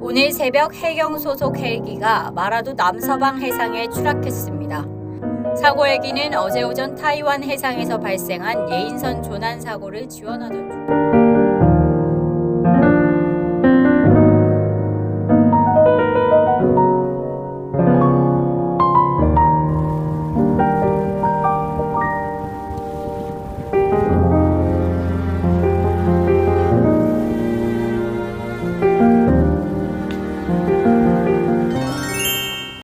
오늘 새벽 해경 소속 헬기가 마라도 남서방 해상에 추락했습니다. 사고 헬기는 어제 오전 타이완 해상에서 발생한 예인선 조난 사고를 지원하던 중.